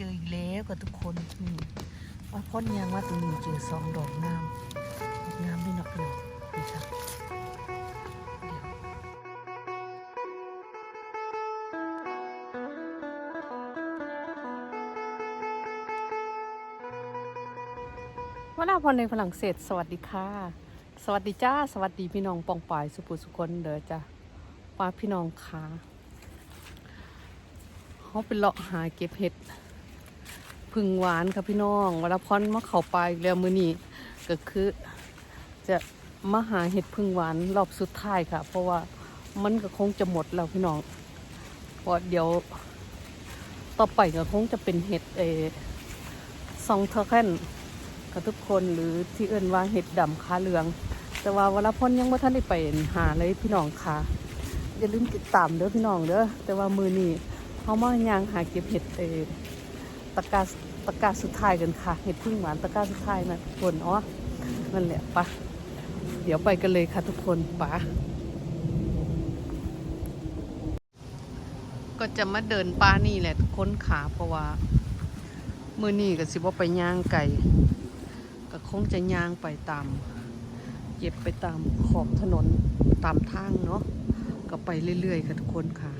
เจออีกแล้วกับทุกคนนี่ว่าพ่นยางว่าตรงนี้เจอสองดอกงามงามด้วยเนาะพี่น้องนี่ครับเดี๋ยววลาพรในฝรั่งเศส สวัสดีค่ะ สวัสดีจ้า สวัสดีพี่น้องปองปายสุปุสุคนเด้อจ้าป้าพี่น้องค่ะเขาเป็นเลาะหาเก็บเห็ด พึ่งหวานค่ะพี่น้องวลาพรมาเข้าไปอีกแล้วมือนี้ก็คือ จะมาหาเห็ดพึ่งหวานรอบสุดท้ายค่ะ เพราะว่ามันก็คงจะหมดแล้วพี่น้องเพราะเดี๋ยว ต่อไปก็คงจะเป็นเห็ดเอซองเทอร์เคนกับทุกคนหรือที่เอื่นว่าเห็ดดำขาเหลือง แต่ว่าเวลาพ่นยังว่าท่านได้ไปหาเลยพี่น้องค่ะอย่าลืมติดตามเด้อพี่น้องเด้อแต่ว่ามือนี้เขามายางหาเก็บเห็ดเอ ตะกาตะกร้าสุดท้ายกันค่ะเห็ดพึ่งหวานตะกร้าสุดท้ายนะคนอ๋อนั่นแหละปะเดี๋ยวไปกันเลยค่ะทุกคนปะก็จะมาเดินป้านี่แหละทุกคนขาเพราะว่ามือนี่ก็สิว่าไปย่างไก่ก็คงจะย่างไปตามเย็บไปตามขอบถนนตามทางเนาะก็ไปเรื่อยๆค่ะทุกคนค่ะ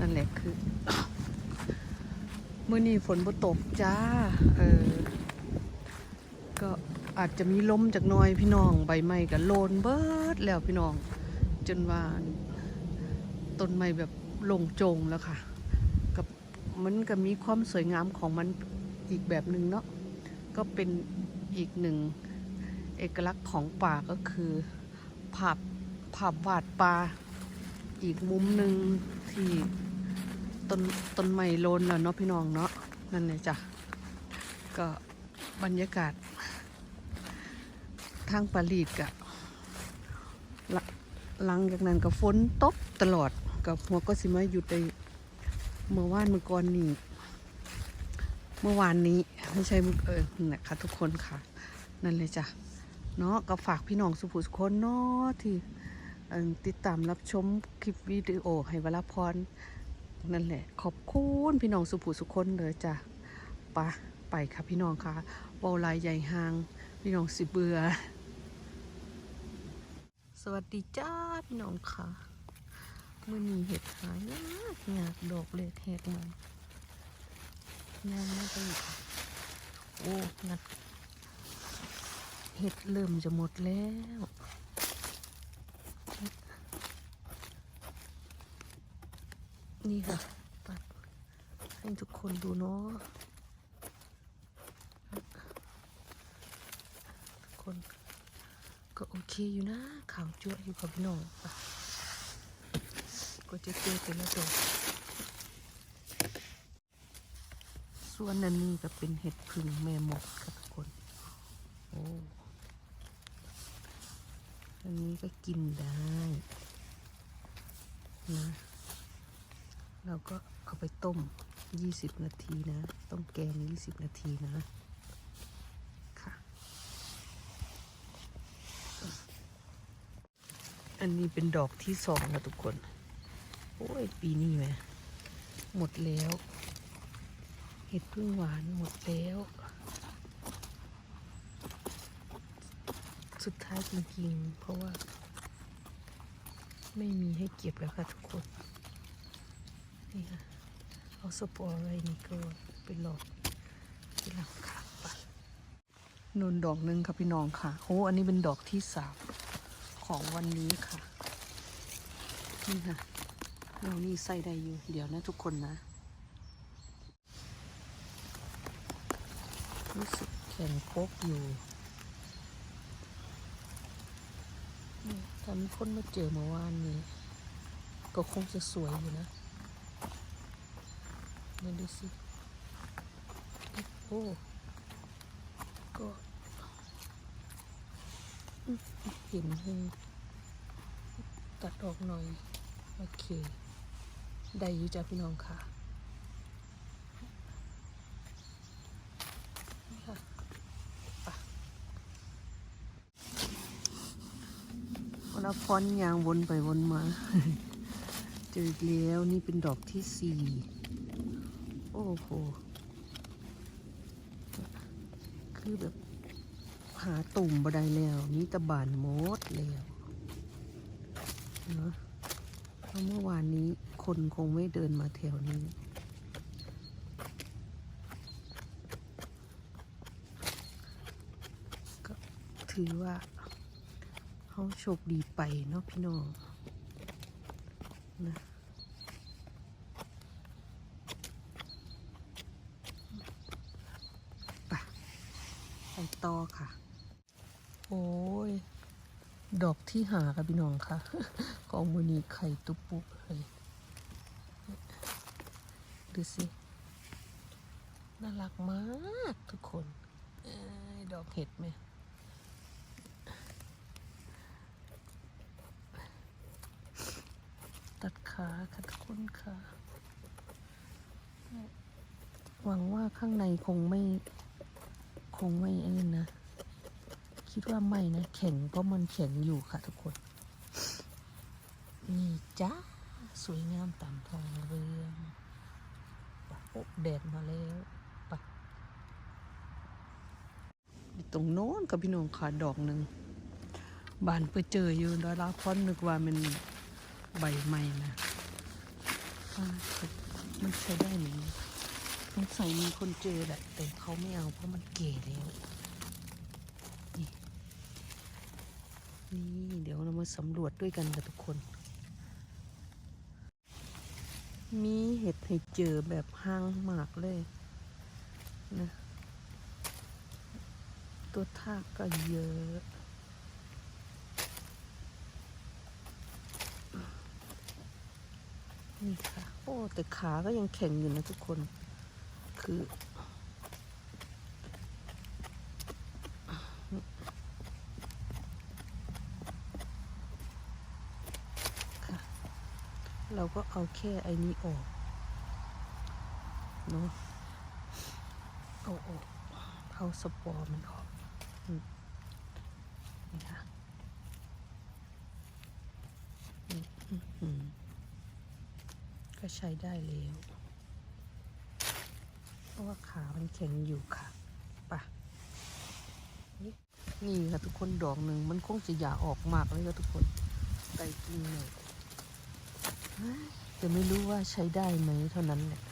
นั่นแหละคือ มื่อนี่ฝนบ่ตกจ้า เออ ก็อาจจะมีลมจากน้อยพี่น้องใบไม้ก็โลนเบิดแล้วพี่น้อง จนว่าต้นไม้แบบลงโจงแล้วค่ะ กับมันก็มีความสวยงามของมันอีกแบบหนึ่งเนาะก็เป็นอีกหนึ่งเอกลักษณ์ของป่าก็คือภาพภาพวาดป่าอีกมุมหนึ่งที่ ต้นต้นไม้โลนแล้วเนาะพี่น้องเนาะนั่นเลยจ้ะก็บรรยากาศ ทางปารีสกะหลังจากนั้นก็ฝนตกตลอดกับหัวก็สิมาหยุดในเมื่อวานเมื่อก่อนนี่เมื่อวานนี้ไม่ใช่เมื่อเออนะคะทุกคนค่ะ นั่นเลยจ้ะเนาะก็ฝากพี่น้องสุภุสุคนเนาะที่ติดตามรับชมคลิปวิดีโอให้วลาพร นั่นแหละ ขอบคุณพี่น้องสุภุสุคนเลยจ้ะปะไปค่ะพี่น้องค่ะเบาลายใหญ่หาง พี่น้องสิเบือ สวัสดีจ้าพี่น้องค่ะมื่อนี้เห็ดหายากยากดอกเล็กแหกมายังไม่ไปอีกโอ้นัดเห็ดเริ่มจะหมดแล้วเห็ด นี่ค่ะตัดให้ทุกคนดูเนาะทุกคนก็โอเคอยู่นะขาวจั่วอยู่กับพี่น้องก็จะเจอแต่ละดอกส่วนอันนี้ก็เป็นเห็ดพึ่งแม่หมดครับทุกคน โอ้อันนี้ก็กินได้นะ เราก็เอาไปต้ม 20 นาทีนะ ต้มแกง 20 นาทีนะ ค่ะ อันนี้เป็นดอกที่สองนะทุกคน โอ้ย ปีนี้ไหมหมดแล้ว เห็ดพึ่งหวานหมดแล้ว สุดท้ายจริงๆ เพราะว่า ไม่มีให้เก็บแล้วค่ะทุกคน นี่ค่ะเอาสปอร์อะไรนี่ก็ไปหลอกที่หลังค่ะไปนุนดอกหนึ่งค่ะพี่น้องค่ะ โอ้อันนี้เป็นดอกที่สามของวันนี้ค่ะ นี่ค่ะเรานี่ใส่ได้อยู่ เดี๋ยวนะทุกคนนะ รู้สึกแข็งโคกอยู่ถ้ามีคนมาเจอเมื่อวานนี้ ก็คงจะสวยอยู่นะ นี่ดูสิโอ้ก็อืมเห็นให้ตัดออกหน่อย โอเค ได้อยู่จ้ะพี่น้องค่ะค่ะไปวันละฟอนยางวนไปวนมา เจอแล้วนี่เป็นดอกที่สี่ โอ้โห คือแบบหาตุ่มบ่ไดแล้วมีตะบานมดแล้วเนาะเพราะเมื่อวานนี้คนคงไม่เดินมาแถวนี้ก็ถือว่าเขาโชคดีไปเนาะพี่น้องนะ ไปต่อค่ะ โอ้ย ดอกที่หาค่ะพี่น้องค่ะ ของมือนี้ไข่ตุปุกเลยดูสิ น่ารักมากทุกคนอดอกเห็ดไหมตัดขาค่ะทุกคนค่ะ หวังว่าข้างในคงไม่ งไม่ไอ้นี่นะ คิดว่าไม่นะ แข็งเพราะมันแข็งอยู่ค่ะทุกคน นี่จ้าสวยงามตามทองเรืองปะโอ้แดดมาแล้วปะตรงโน้นกับพี่น้องขาดอกหนึ่งบานไปเจออยู่ดาราพอนนึกว่ามันใบใหม่นะอ่ามันใช้ได้หรือ สงสัยมีคนเจอแหละแต่เขาไม่เอาเพราะมันเก๋แล้วนี่นี่เดี๋ยวเรามาสำรวจด้วยกันกับทุกคน มีเห็ดให้เจอแบบห้างมากเลยนะตัวทากก็เยอะนี่ค่ะ โอ้ แต่ขาก็ยังแข็งอยู่นะทุกคน คือเราก็เอาแค่ไอ้นี้ออกเนาะเอาออกเอาสปอร์มันออกนี่ค่ะก็ใช้ได้แล้ว ราะว่าขามันแข็งอยู่ค่ะปะนี่นี่ค่ะทุกคนดอกหนึ่งมันคงจะอย่าออกมากเลยค่ะทุกคนไกลจริงเลยเฮ้ยแต่ไม่รู้ว่าใช้ได้ไหมเท่านั้นแหละ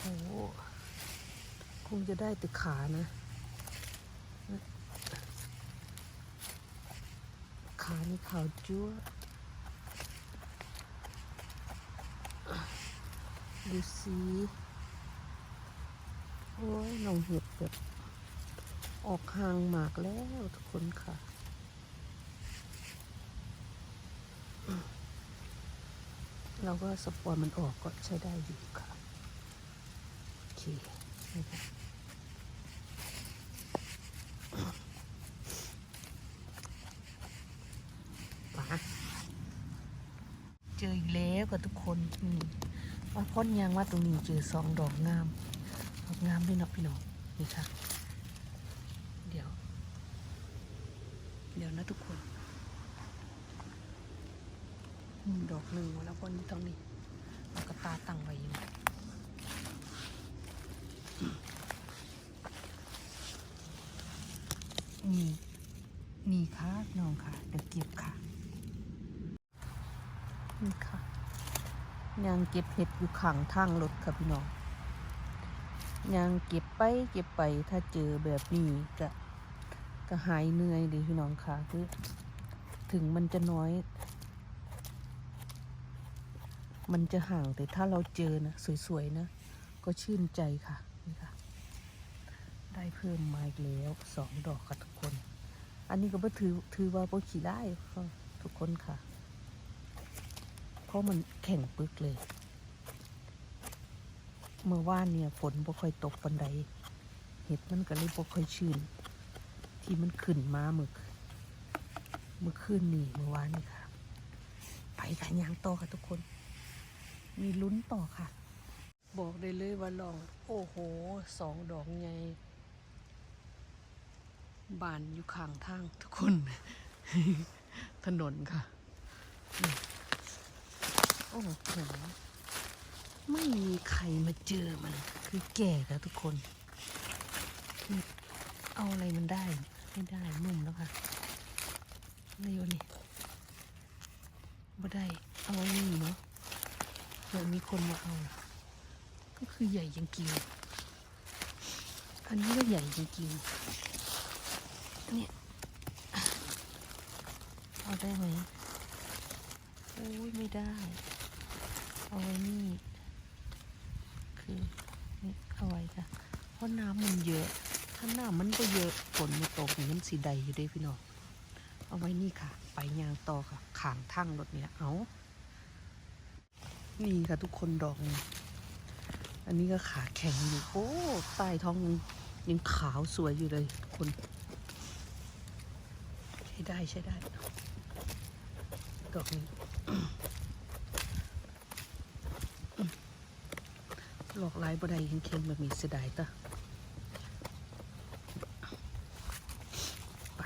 โอ้โหคงจะได้แต่ขานะ ขานี่ขาวจั๊ว ดูสิโอ้ยน้องเห็ดแบบออกห่างมากแล้วทุกคนค่ะ เราก็สปอยมันออกก็ใช้ได้อยู่ค่ะ โอเคนะคะเจออีกแล้วกับทุกคนอืม ว่าพ้นยังว่าตรงนี้เจอสองดอกงามดอกงามด้วยนะพี่น้องนี่ค่ะ เดี๋ยว เดี๋ยวนะทุกคนดอกหนึ่งแล้วพ้นตรงนี้แล้วก็ตาตั้งไว้อยู่นี่นี่ค่ะน้องค่ะเดี๋ยวเก็บค่ะนี่ค่ะ ยางเก็บเห็ดอยู่ข้างทางรถค่ะพี่น้องยางเก็บไปเก็บไปถ้าเจอแบบนี้ก็ก็หายเหนื่อยดีพี่น้องค่ะคือถึงมันจะน้อย มันจะห่างแต่ถ้าเราเจอนะสวยๆนะ ก็ชื่นใจค่ะนี่ค่ะ ได้เพิ่มมาอีกแล้วสองดอกค่ะทุกคน อันนี้ก็บ่ถือถือว่าบ่ขี่ได้ค่ะทุกคนค่ะ ราะมันแข็งปึกเลย เมื่อวานเนี่ยฝนบ่ค่อยตกปันใดเห็ดมันก็เลยบ่ค่อยชื้น ที่มันขึ้นมาเมื่อเมื่อคืนนี่เมื่อวานนี่ค่ะ ไปกันยางต่อค่ะทุกคน มีลุ้นต่อค่ะ บอกได้เลยว่าลอง โอ้โหสองดอกไงบานอยู่ข้างทางทุกคน ถนนค่ะ อ้โห ไม่มีใครมาเจอมัน คือแก่ค่ะทุกคนเอาอะไรมันได้ ไม่ได้นุ่มแล้วค่ะอะไรวะนี่บ่ได้ เอาไว้นี่เนาะเดี๋ยวมีคนมาเอา ก็คือใหญ่จริงๆอันนี้ก็ใหญ่จริงๆเนี่ยเอาได้ไหมโอ้ยไม่ได้ เอาไว้นี่ คือนี่เอาไว้ค่ะเพราะน้ำมันเยอะ ถ้าน้ำมันก็เยอะฝนมาตกมันสีใดอยู่ด้พี่น้องเอาไว้นี่ค่ะ ไปยางต่อค่ะขางทั้งรถนี่ละเอานี่ค่ะทุกคนดอกนี่อันนี้ก็ขาแข็งอยู่โอ้ใต้ท้องยังยังขาวสวยอยู่เลยทุกคน ใช้ได้ใช้ได้ดอกนี้ หลอกลายบ่ได้เค็มๆแบบนี้เสียดายตะไป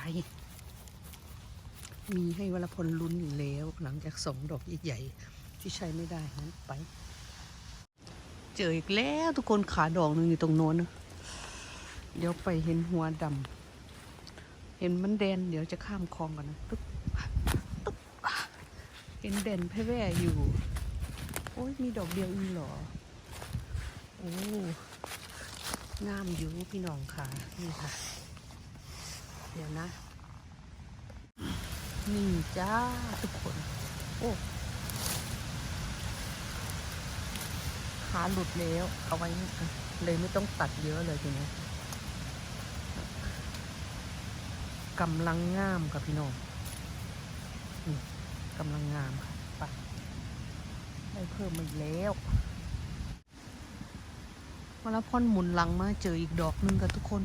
มีให้วรพลลุ้นอยู่แล้ว หลังจากสองดอกใหญ่ๆที่ใช้ไม่ได้นั้นไป เจออีกแล้วทุกคนขาดอกหนึ่งอยู่ตรงโน้นนะเดี๋ยวไปเห็นหัวดำเห็นมันแดน เดี๋ยวจะข้ามคลองกันนะตุ๊บตุ๊บเห็นแดนแพ่แว่อยู่ โอ้ยมีดอกเดียวอีเหรอ โอ้งามอยู่พี่น้องค่ะ นี่ค่ะ เดี๋ยวนะ นี่จ้าทุกคน โอ้ขาหลุดแล้ว เอาไว้อ่เลยไม่ต้องตัดเยอะเลยทีนี้กำลังงามค่ะพี่น้องกำลังงามค่ะไปได้เพิ่มมาอีกแล้ว มาแล้วพ่อนหมุนหลังมาเจออีกดอกหนึ่งกับทุกคน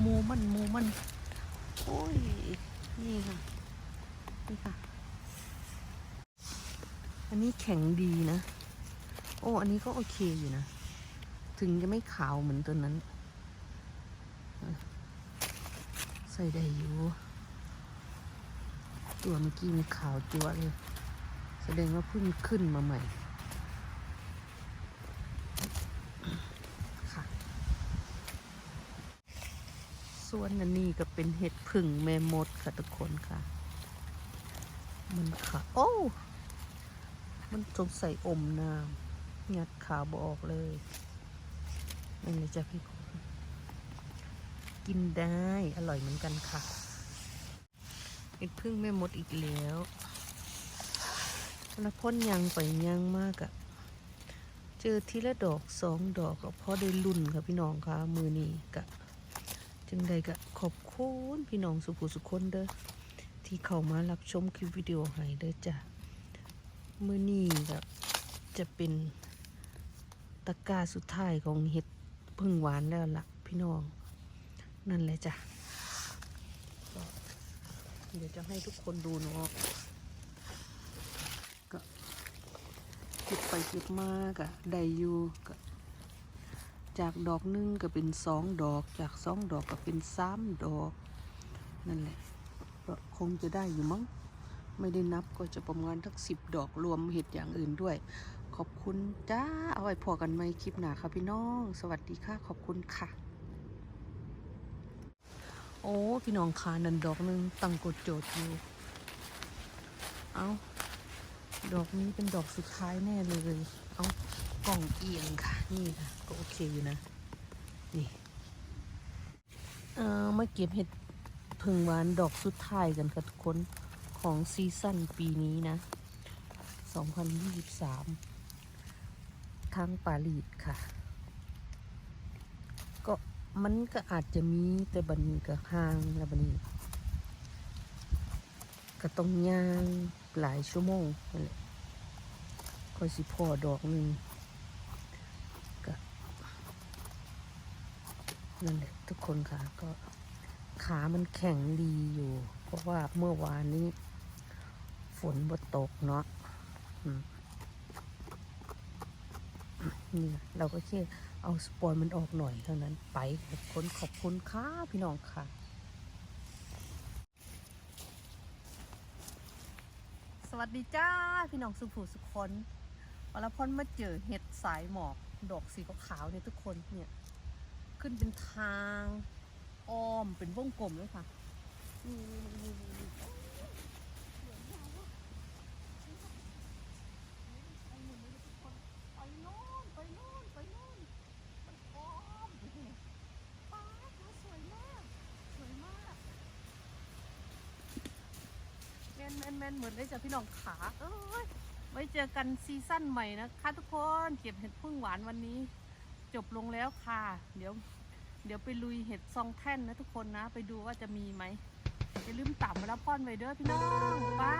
หมูมันหมูมันโอ้ยนี่ค่ะนี่ค่ะ อันนี้แข็งดีนะ โอ้ อันนี้ก็โอเคอยู่นะ ถึงจะไม่ขาวเหมือนตัวนั้น ใส่ได้อยู่ ตัวเมื่อกี้มันขาวจัวเลย แสดงว่าเพิ่งขึ้นมาใหม่ ส่วนอันนี้ก็เป็นเห็ดผึ่งแม่มดค่ะทุกคนค่ะ มันค่ะ โอ้ มันสงสัยอมน้ำงัดขาบออกเลยนี่เลยจ้ะพี่คุณกินได้อร่อยเหมือนกันค่ะเห็ดพึ่งแม่มดอีกแล้วแล้วพ่นยังไปยังมากอะเจอทีละดอกสองดอกก็พอได้ลุ่นค่ะพี่น้องค่ะมือนี้กะ จึงใดกะขอบคุณพี่น้องสุภูสุคนเด้อที่เข้ามารับชมคลิปวิดีโอให้เด้อจ้ะมื่อนี้ก็จะเป็นตะกร้าสุดท้ายของเห็ดพึ่งหวานแล้วล่ะพี่น้อง นั่นแหละจ้ะเดี๋ยวจะให้ทุกคนดูเนาะก็เก็บไปเก็บมากะได้อยู่ก็ จากดอกหนึ่งก็เป็นสองดอก จากสองดอกก็เป็นสามดอก นั่นแหละก็คงจะได้อยู่มั้ง ไม่ได้นับก็จะประมาณทักสิบดอกรวมเห็ดอย่างอื่นด้วย ขอบคุณจ้า เอาไว้พอกันไหมคลิปหน้าค่ะพี่น้อง สวัสดีค่ะ ขอบคุณค่ะ โอ้พี่น้องคานันดอกหนึ่งตั้งกดโจทย์อยู่ เอาดอกนี้เป็นดอกสุดท้ายแน่เลย เอา กล่องเอียงค่ะ นี่ค่ะ ก็โอเคอยู่นะ นี่ เออมาเก็บเห็ดพึ่งหวานดอกสุดท้ายกันค่ะทุกคนของซีซั่นปีนี้นะ 2023 ทางปารีสค่ะ ก็มันก็อาจจะมีแต่บันนี้ก็ห่างแล้วบันนี้ก็ต้องย่างหลายชั่วโมงนั่นแหละคอยสิพอดอกหนึ่ง นั่นแหละทุกคนค่ะก็ขามันแข็งดีอยู่ เพราะว่าเมื่อวานนี้ ฝนบ่ตกเนาะนี่เราก็แค่เอาสปอยมันออกหน่อยเท่านั้นไปขอบคุณขอบคุณค่ะพี่น้องค่ะสวัสดีจ้า พี่น้องสุภูสุขคนวลาพอนมาเจอเห็ดสายหมอก ดอกสีขาวๆเนี่ยทุกคนเนี่ย ขึ้นเป็นทางอ้อมเป็นวงกลมเลยค่ะนี่นี่นี่นี่นี่สวยงามว่ะไปหมุนเลยทุกคนไปโน่นไปโน่นไปโน่นมันอ้อมไปที่ไหนป้าค่ะสวยมากสวยมากแมนแมนแมนเหมือนได้เจอพี่น้องขาเอ้ยไว้เจอกันซีซั่นใหม่นะคะทุกคน เก็บเห็ดพึ่งหวานวันนี้ จบลงแล้วค่ะ เดี๋ยว เดี๋ยวไปลุยเห็ดซองแท่นนะทุกคนนะ ไปดูว่าจะมีไหมอย่าลืมต่ำมาแล้วพ่อนไว้เด้อพี่น้องไป้า